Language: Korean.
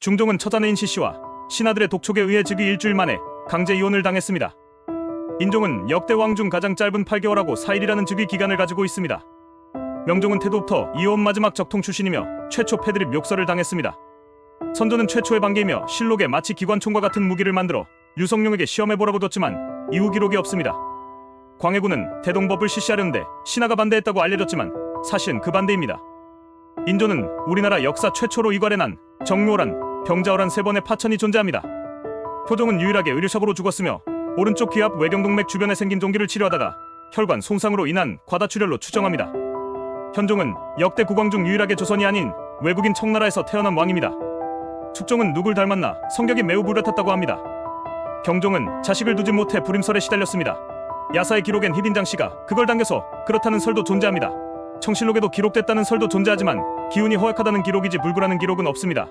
중종은 처자내인 시씨와 신하들의 독촉에 의해 즉위 일주일 만에 강제 이혼을 당했습니다. 인종은 역대 왕 중 가장 짧은 8개월하고 4일이라는 즉위 기간을 가지고 있습니다. 명종은 태도부터 이혼 마지막 적통 출신이며 최초 패드립 묘설을 당했습니다. 선조는 최초의 반기이며 실록에 마치 기관총과 같은 무기를 만들어 유성룡에게 시험해보라고 뒀지만 이후 기록이 없습니다. 광해군은 대동법을 실시하려는데 신하가 반대했다고 알려졌지만 사실은 그 반대입니다. 인조는 우리나라 역사 최초로 이괄해 난 정묘란, 병자호란 세 번의 파천이 존재합니다. 표종은 유일하게 의료사고로 죽었으며 오른쪽 귀압 외경동맥 주변에 생긴 종기를 치료하다가 혈관 손상으로 인한 과다출혈로 추정합니다. 현종은 역대 국왕 중 유일하게 조선이 아닌 외국인 청나라에서 태어난 왕입니다. 축종은 누굴 닮았나 성격이 매우 불같았다고 합니다. 경종은 자식을 두지 못해 불임설에 시달렸습니다. 야사의 기록엔 희빈장 씨가 그걸 당겨서 그렇다는 설도 존재합니다. 청실록에도 기록됐다는 설도 존재하지만 기운이 허약하다는 기록이지 불구라는 기록은 없습니다.